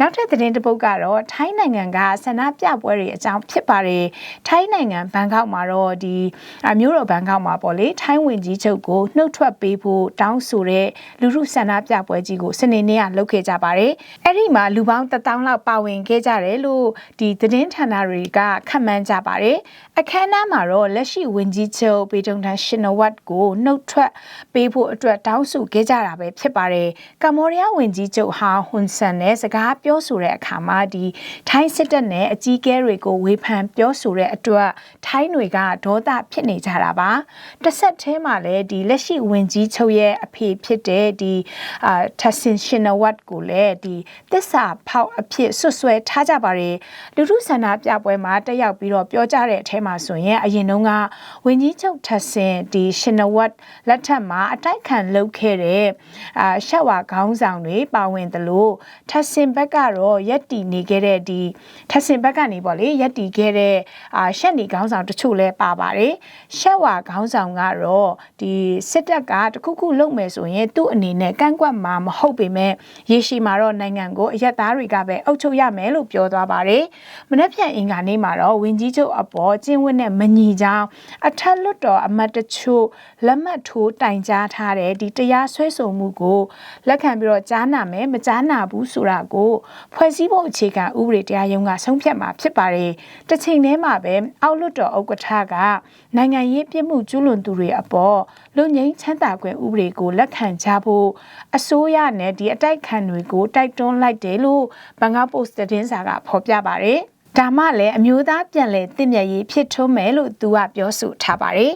နောက်ထပ်သတင်းတစ်ပုဒ်ကတော့ထိုင်းနိုင်ငံကဆန္ဒပြပွဲတွေအကြောင်းဖြစ်ပါတယ်ထိုင်းနိုင်ငံဘန်ကောက်မှာတော့ဒီအမျိုးတော်ဘန်ကောက်မှာပေါ့လေထိုင်းဝင်ကြီးချုပ်ကိုနှုတ်ထွက်ပေးဖို့တောင်းဆိုတဲ့လူထုဆန္ဒပြပွဲကြီးကိုစနေနေ့ကလုပ်ခဲ့ကြပါတယ်အဲ့ဒီမှာလူပေါင်း1000လောက်ပါဝင်ခဲ့ကြတယ်လို့ဒီသတင်းဌာနတွေကခန့်မှန်းကြပါတယ်အခမ်းအနားမှာတော့လက်ရှိဝင်ကြီးချုပ်ပေတုံထန်ရှင်နဝတ်ကိုနှုတ်ထွက်ပေးဖို့အတွက်တောင်းဆိုခဲ့ကြတာပဲဖြစ်ပါတယ်ကမ္ဘောဒီးယားဝင်ကြီးချုပ်ဟာဟွန်ဆန်နဲ့စကားပြောဆိုတဲ့အခါမှာဒီထိုင်းစစ်တပ်နဲ့အကြီးအကဲတွေကိုဝေဖန်ပြောဆိုတဲ့အတွက်ထိုင်းတွေကဒေါသဖြစ်နေကြတာပါတစ်ဆက်တည်းမှာလည်းဒီလက်ရှိဝင်ကြီးချုပ်ရဲ့အဖေဖြစ်တဲ့ဒီအာထဆင်ရှင်နဝတ်ကိုလည်းဒီတစ္ဆာဖောက်အဖြစ်ဆွတ်ဆွဲထားကြပါတယ်လူထုဆန္ဒပြပွဲမှာတက်ရောက်ပြီးတော့ပြောကြတဲ့အထဲမှာဆိုရင်အရင်တုန်းကဝင်ကြီးချုပ်ထဆင်ဒီရှင်နဝတ်လက်ထက်မှာအတိုက်ခံလုပ်ခဲ့တဲ့အာရှက်ဝါခေါင်းဆောင်တွေပါဝင်တယ်လို့ထဆင်ဘက်ကတော့ရက်တီနေခဲ့တဲ့ဒီထဆင်ဘက်ကနေပေါ့လေရက်တီခဲ့တဲ့အာရှက်နေခေါင်းဆောင်တချို့လည်းပါပါတယ်ရှက်ဝါခေါင်းဆောင်ကတော့ဒီစစ်တပ်ကတခုခုလုပ်မယ်ဆိုရင်သူ့အနေနဲ့ကန့်ကွက်မှာမဟုတ်ပေမဲ့ရေရှည်မှာတော့နိုင်ငံကိုအရက်သားတွေကပဲအုပ်ချုပ်ရမယ်လို့ပြောသွားပါတယ်မနေ့ဖြန်အင်္ဂါနေ့မှာတော့ဝင်းကြီးချုပ်အပေါ်ကျင်းဝတ်နဲ့မညီကြောင်းအထက်လွတ်တော်အမတ်တချို့လက်မှတ်ထိုးတိုင်ကြားထားတဲ့ဒီတရားစွဲဆိုမှုကိုလက်ခံပြီးတော့ကြားနာမယ်မကြားနာဘူးဆိုတာကိုဖွဲ့စည်းဖို့အခြေခံဥပဒေတရားရုံးကဆုံးဖြတ်မှာဖြစ်ပါတယ်။တစ်ချိန်တည်းမှာပဲအောက်လွတ်တော်ဥက္ကဋ္ဌကနိုင်ငံရေးပြစ်မှုကျူးလွန်သူတွေအပေါ်လူငင်းချမ်းသာခွင့်ဥပဒေကိုလက်ခံကြဖို့အစိုးရနဲ့ဒီအတိုက်ခံတွေကိုတိုက်တွန်းလိုက်တယ်လို့ဘန်ကောက်ပို့စ်သတင်းစာကဖော်ပြပါတယ်။ဒါမှလည်းအမျိုးသားပြန်လည်တင့်မြတ်ရေးဖြစ်ထွန်းမယ်လို့သူကပြောဆိုထားပါတယ်